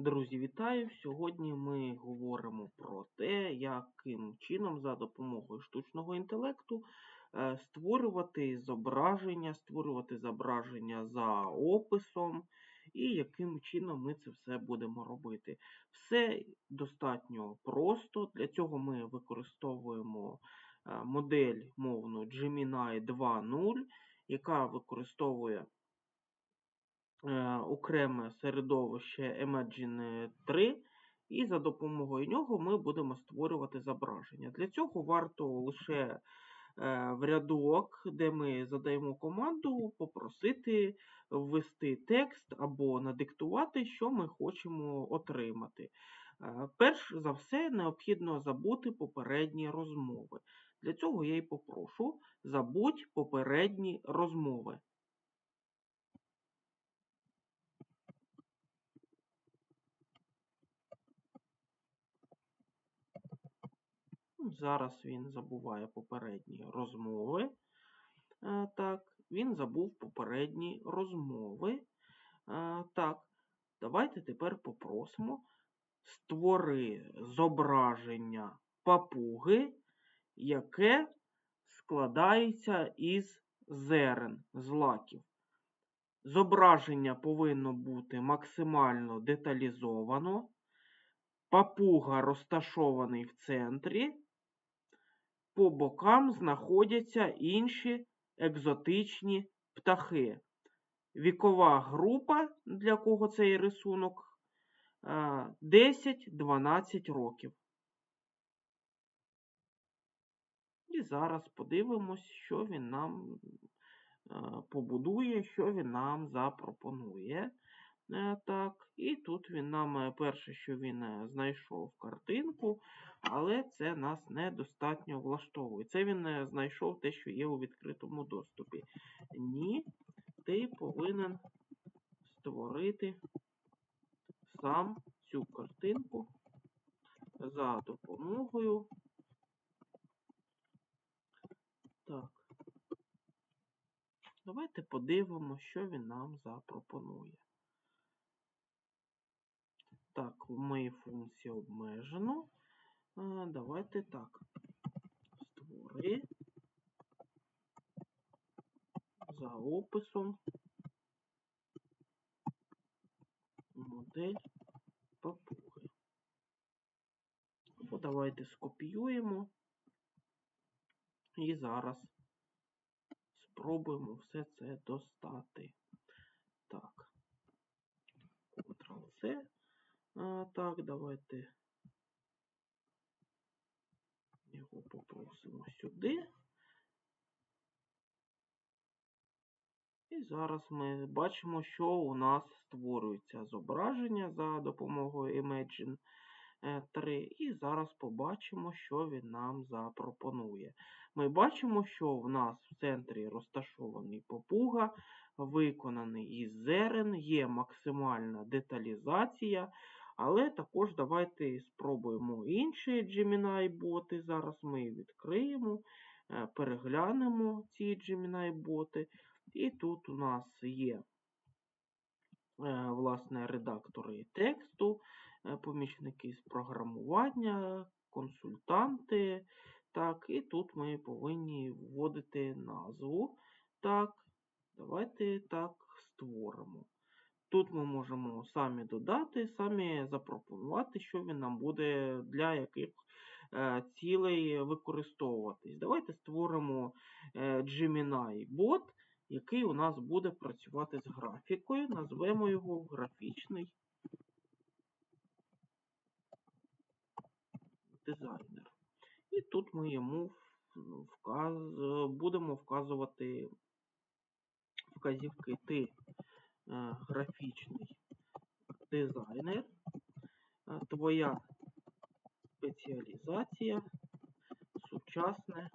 Друзі, вітаю! Сьогодні ми говоримо про те, яким чином за допомогою штучного інтелекту е, створювати зображення, створювати зображення за описом, і яким чином ми це все будемо робити. Все достатньо просто. Для цього ми використовуємо е, модель мовну Gemini 2.0, яка використовує окреме середовище Imagine 3, і за допомогою нього ми будемо створювати зображення. Для цього варто лише е, в рядок, де ми задаємо команду, попросити ввести текст або надиктувати, що ми хочемо отримати. Е, перш за все, необхідно забути попередні розмови. Для цього я й попрошу забудь попередні розмови. Зараз він забуває попередні розмови. Е, так, він забув попередні розмови. Е, так, давайте тепер попросимо створи зображення папуги, яке складається із зерен, злаків. Зображення повинно бути максимально деталізовано. Папуга розташований в центрі по бокам знаходяться інші екзотичні птахи. Вікова група, для кого цей рисунок 10-12 років. І зараз подивимось, що він нам побудує, що він нам запропонує. Е, так, І тут він нам е, перше, що він е, знайшов картинку, але це нас недостатньо влаштовує. Це він знайшов те, що є у відкритому доступі. Ні, ти повинен створити сам цю картинку за допомогою. Так. Давайте подивимося, що він нам запропонує. Так, мої функції обмежено. Давайте так. Створи за описом модель папуги. Або давайте скопіюємо і зараз спробуємо все це достати. Так, Ctrl-C. А, Так, давайте його попросимо сюди. І зараз ми бачимо, що у нас створюється зображення за допомогою Imagine 3. Е, І зараз побачимо, що він нам запропонує. Ми бачимо, що в нас в центрі розташований попуга, виконаний із зерен, є максимальна деталізація. Але також давайте спробуємо інші Gemini-боти. Зараз ми відкриємо, е, переглянемо ці Gemini-боти. І тут у нас є, е, власне, редактори тексту, е, помічники з програмування, консультанти. Так, І тут ми повинні вводити назву. Так, давайте так створимо. Тут ми можемо самі додати, самі запропонувати, що він нам буде для яких е, цілей використовуватись. Давайте створимо е, Gemini бот, який у нас буде працювати з графікою. Назвемо його графічний дизайнер. І тут ми йому вказ... будемо вказувати вказівки Ти графічний дизайнер, е, твоя спеціалізація, сучасне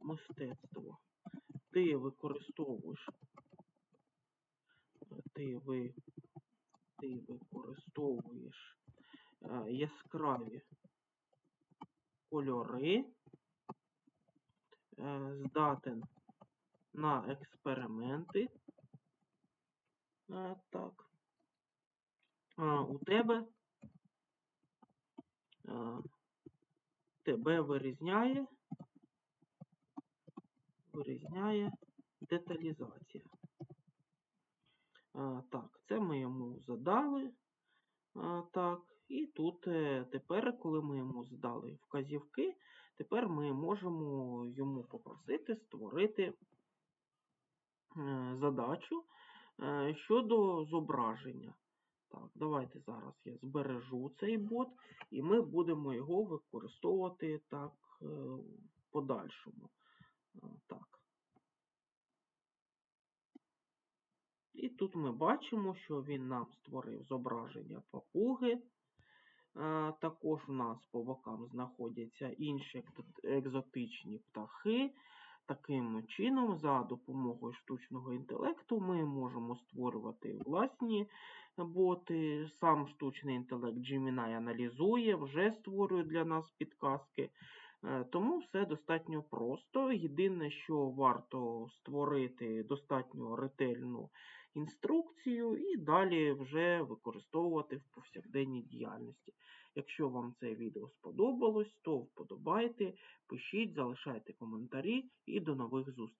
мистецтво. Ти використовуєш, ти, ви, ти використовуєш е, яскраві кольори, здатен на експерименти. Так. а, у тебе а, тебе вирізняє, вирізняє деталізація. А, так, це ми йому задали. А, так, і тут е, тепер, коли ми йому задали вказівки, тепер ми можемо йому попросити створити е, задачу щодо зображення. Так, давайте зараз я збережу цей бот, і ми будемо його використовувати так е, в подальшому. Так. І тут ми бачимо, що він нам створив зображення папуги. Також у нас по бокам знаходяться інші екзотичні птахи. Таким чином, за допомогою штучного інтелекту, ми можемо створювати власні боти. Сам штучний інтелект Gemini аналізує, вже створює для нас підказки. Е, Тому все достатньо просто. Єдине, що варто створити достатньо ретельну інструкцію і далі вже використовувати в повсякденній діяльності. Якщо вам це відео сподобалось, то вподобайте, пишіть, залишайте коментарі і до нових зустрічей.